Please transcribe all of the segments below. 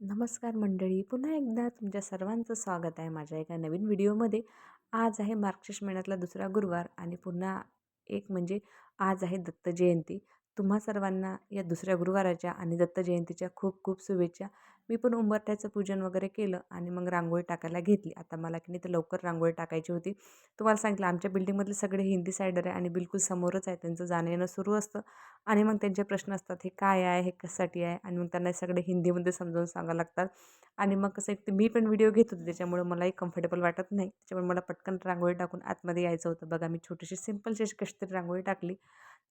नमस्कार मंडळी पुन्हा एकदा तुमच्या सर्वांचं स्वागत आहे माझ्या एका नवीन व्हिडिओमध्ये. आज आहे मार्गशीर्ष महिन्यातला दुसरा गुरुवार आणि पुन्हा एक म्हणजे आज आहे दत्त जयंती. तुम्हा सर्वांना या दुसऱ्या गुरुवाराच्या आणि दत्त जयंतीच्या खूप खूप शुभेच्छा. मी पण उंबरठ्याचं पूजन वगैरे केलं आणि मग रांगोळी टाकायला घेतली. आता मला की नाही तर लवकर रांगोळी टाकायची होती. तुम्हाला सांगितलं आमच्या बिल्डिंगमधले सगळे हिंदी सायडर आहे आणि बिलकुल समोरच आहे. त्यांचं जाणं येणं सुरू असतं. आणि मग त्यांचे प्रश्न असतात हे काय आहे हे कशासाठी आहे? आणि मग त्यांना सगळे हिंदीमध्ये समजावून सांगावं लागतात. आणि मग कसं एक मी पण व्हिडिओ घेत होते त्याच्यामुळं मलाही कम्फर्टेबल वाटत नाही. त्याच्यामुळे मला पटकन रांगोळी टाकून आतमध्ये यायचं होतं. बघा मी छोटीशी सिम्पलशी कशी तरी रांगोळी टाकली.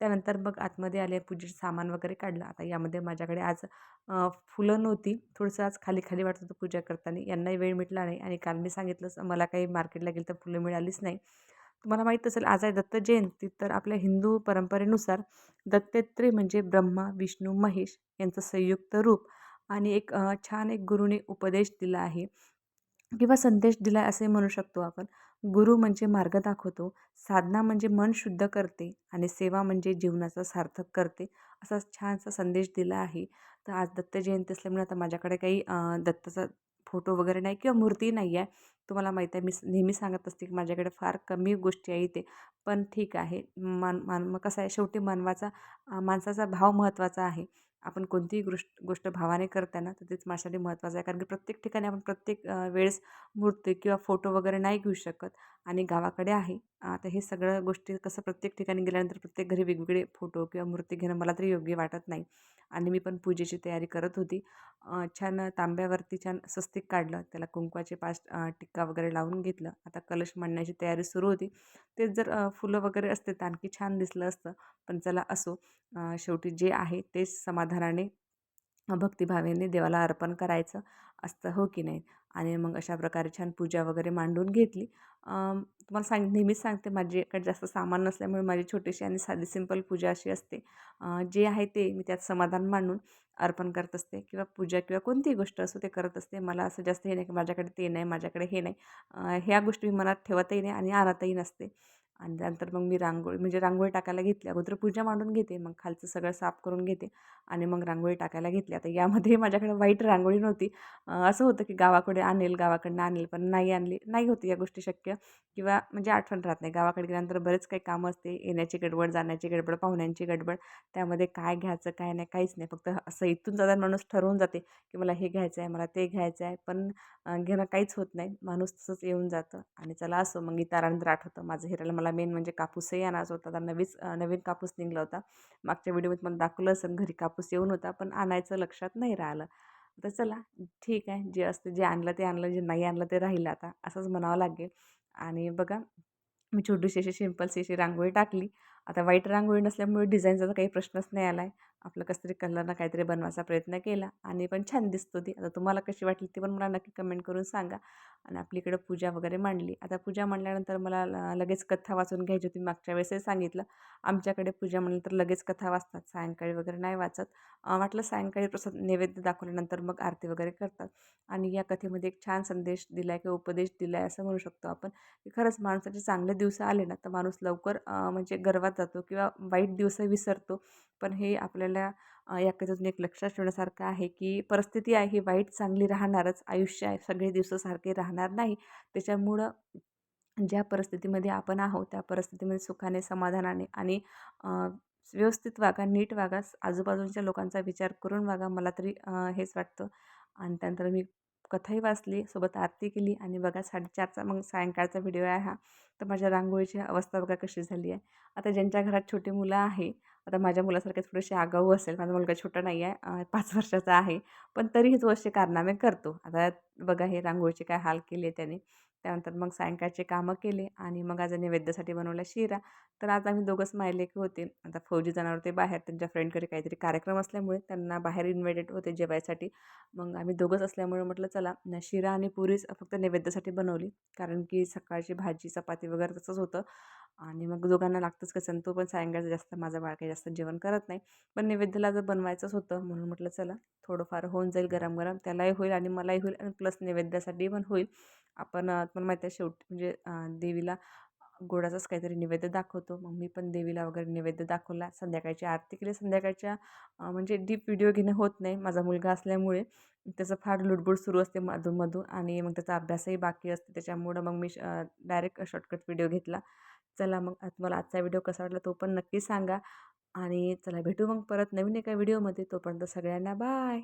त्यानंतर मग आतमध्ये आले पूजेचं सामान वगैरे काढलं. आता यामध्ये माझ्याकडे आज फुलं नव्हती. थोडंसं आज खाली खाली वाटत होतं पूजा करताना. यांनाही वेळ मिटला नाही आणि काल मी सांगितलंच मला काही मार्केटला गेलं तर फुलं मिळालीच नाही. तुम्हाला माहीत असेल आज आहे दत्त जयंती. तर आपल्या हिंदू परंपरेनुसार दत्तात्रय म्हणजे ब्रह्मा विष्णू महेश यांचं संयुक्त रूप आणि एक छान एक गुरुने उपदेश दिला आहे किंवा संदेश दिला असे म्हणू शकतो आपण. गुरु म्हणजे मार्ग दाखवतो साधना म्हणजे मन शुद्ध करते आणि सेवा म्हणजे जीवनाचा सार्थक करते असा छानसा संदेश दिला आहे. तर आज दत्त जयंती असल्यामुळे आता माझ्याकडे काही दत्ताचा फोटो वगैरे नाही किंवा मूर्ती नाही आहे. तुम्हाला माहीत आहे मी नेहमी सांगत असते की माझ्याकडे फार कमी गोष्टी आहे इथे. पण ठीक आहे. मान मान मग कसं आहे? शेवटी मानवाचा माणसाचा भाव महत्त्वाचा आहे. आपण कोणतीही गोष्ट गोष्ट भावाने करताना तर तेच माझ्यासाठी महत्त्वाचं आहे. कारण की प्रत्येक ठिकाणी आपण प्रत्येक वेळेस मूर्ती किंवा फोटो वगैरे नाही घेऊ शकत आणि गावाकडे आहे. आता हे सगळं गोष्टी कसं प्रत्येक ठिकाणी गेल्यानंतर प्रत्येक घरी वेगवेगळे फोटो किंवा मूर्ती घेणं मला तरी योग्य वाटत नाही. आणि मी पण पूजेची तयारी करत होती. छान तांब्यावरती छान स्वस्तिक काढलं. त्याला कुंकवाचे पाच टिक्का वगैरे लावून घेतलं. आता कलश मांडण्याची तयारी सुरू होती. तेच जर फुलं वगैरे असते तर आणखी छान दिसलं असतं. पण चला असो शेवटी जे आहे तेच समाधान घराने भक्तिभावेने देवाला अर्पण करायचं असतं हो की नाही? आणि मग अशा प्रकारे छान पूजा वगैरे मांडून घेतली. तुम्हाला सांग नेहमीच सांगते माझ्याकडे जास्त सामान नसल्यामुळे माझी छोटीशी आणि साधी सिंपल पूजा अशी असते. जे आहे ते मी त्यात समाधान मांडून अर्पण करत असते किंवा पूजा किंवा कोणतीही गोष्ट असो ते करत असते. मला असं जास्त हे नाही की माझ्याकडे ते नाही माझ्याकडे हे नाही. ह्या गोष्टी मी मनात ठेवतही नाही आणि आणतही नसते. आणि त्यानंतर मग मी रांगोळी म्हणजे रांगोळी टाकायला घेतली. अगोदर पूजा मांडून घेते मग खालचं सगळं साफ करून घेते आणि मग रांगोळी टाकायला घेतली. आता यामध्ये माझ्याकडे वाईट रांगोळी नव्हती. असं होतं की गावाकडे आणेल गावाकडनं आणेल पण नाही आणली नाही होती या गोष्टी शक्य. किंवा म्हणजे आठवण राहत नाही. गावाकडे गेल्यानंतर बरेच काही कामं असते येण्याची गडबड जाण्याची गडबड पाहुण्यांची गडबड. त्यामध्ये काय घ्यायचं काय नाही काहीच नाही. फक्त असं इथून जाता माणूस ठरवून जाते की मला हे घ्यायचं आहे मला ते घ्यायचं आहे. पण घेणं काहीच होत नाही. माणूस तसंच येऊन जातं. आणि चला असं मग इतारानंतर आठवतं माझं हिराला मला मेन म्हणजे कापूसही आणायचा होता. आता नवीच नवीन कापूस निघला होता. मागच्या व्हिडिओमध्ये मला दाखवलं असं घरी कापूस येऊन होता पण आणायचं लक्षात नाही राहिलं. तर चला ठीक आहे. जे असतं जे आणलं ते आणलं जे नाही आणलं ते राहिलं आता. असंच म्हणावं लागेल. आणि बघा मी छोटीशी अशी सिम्पलशी अशी रांगोळी टाकली. आता वाईट रांगोळी नसल्यामुळे डिझाईनचा तर काही प्रश्नच नाही आला आहे आपलं कसं तरी कलरनं काहीतरी बनवायचा प्रयत्न केला आणि पण छान दिसतो ती. आता तुम्हाला कशी वाटली ती पण मला नक्की कमेंट करून सांगा. आणि आपलीकडं पूजा वगैरे मांडली. आता पूजा मांडल्यानंतर मला लगेच कथा वाचून घ्यायची होती. मागच्या वेळेसही सांगितलं. आमच्याकडे पूजा तर लगेच कथा वाचतात. सायंकाळी वगैरे नाही वाचत. वाटलं सायंकाळी प्रसाद नैवेद्य दाखवल्यानंतर मग आरती वगैरे करतात. आणि या कथेमध्ये एक छान संदेश दिला आहे किंवा उपदेश दिला आहे असं म्हणू शकतो आपण. की खरंच माणसाचे चांगले दिवस आले ना तर माणूस लवकर म्हणजे गर्वात जातो किंवा वाईट दिवस विसरतो. पण हे आपल्याला या अजून एक लक्षात ठेवण्यासारखं आहे की परिस्थिती आहे ही वाईट चांगली राहणारच. आयुष्य आहे सगळे दिवस सारखे राहणार नाही. त्याच्यामुळं ज्या परिस्थितीमध्ये आपण आहोत त्या परिस्थितीमध्ये सुखाने समाधानाने आणि व्यवस्थित वागा नीट वागा आजूबाजूच्या लोकांचा विचार करून वागा मला तरी हेच वाटतं. आणि त्यानंतर मी कथाही वाचली सोबत आरती केली आणि बघा साडेचारचा मग सायंकाळचा व्हिडिओ आहे हा. तर माझ्या रांगोळीची अवस्था बघा कशी झाली आहे. आता ज्यांच्या घरात छोटी मुलं आहे आता माझ्या मुलासारखे थोडेसे आगाऊ असेल माझा मुलगा छोटा नाही आहे पाच वर्षाचा आहे पण तरीही तो असे कारनामे करतो. आता बघा हे रांगोळीचे काय हाल केले त्याने. त्यानंतर मग सायंकाळचे कामं केले आणि मग आज नैवेद्यासाठी बनवला शिरा. तर आज आम्ही दोघंच की होते. आता फौजी जाणार होते बाहेर त्यांच्या फ्रेंडकडे काहीतरी कार्यक्रम असल्यामुळे त्यांना बाहेर इन्व्हायटेड होते जेवायसाठी. मग आम्ही दोघंच असल्यामुळे म्हटलं चला शिरा आणि पुरीच फक्त नैवेद्यासाठी बनवली. कारण की सकाळची भाजी चपाती वगैरे तसंच होतं. आणि मग दोघांना लागतंच कसं तो पण सायंकाळचं जास्त माझा बाळ काही जास्त जेवण करत नाही. पण नैवेद्याला जर बनवायचंच होतं म्हणून म्हटलं चला थोडंफार होऊन जाईल गरम गरम त्यालाही होईल आणि मलाही होईल आणि प्लस नैवेद्यासाठी पण होईल. आपण पण माहिती आहे शेवटी म्हणजे देवीला गोडाचाच काहीतरी नैवेद्य दाखवतो. मग मी पण देवीला वगैरे नैवेद्य दाखवला. संध्याकाळची आरती केली. संध्याकाळच्या म्हणजे डीप व्हिडिओ घेणं होत नाही. माझा मुलगा असल्यामुळे त्याचं फार लुडबुड सुरू असते मधूनमधून आणि मग त्याचा अभ्यासही बाकी असते. त्याच्यामुळं मग मी डायरेक्ट शॉर्टकट व्हिडिओ घेतला. चला मग तुम्हाला आजचा व्हिडिओ कसा वाटला तो पण नक्की सांगा. आणि चला भेटू मग परत नवीन एका व्हिडिओमध्ये. तोपर्यंत सगळ्यांना बाय.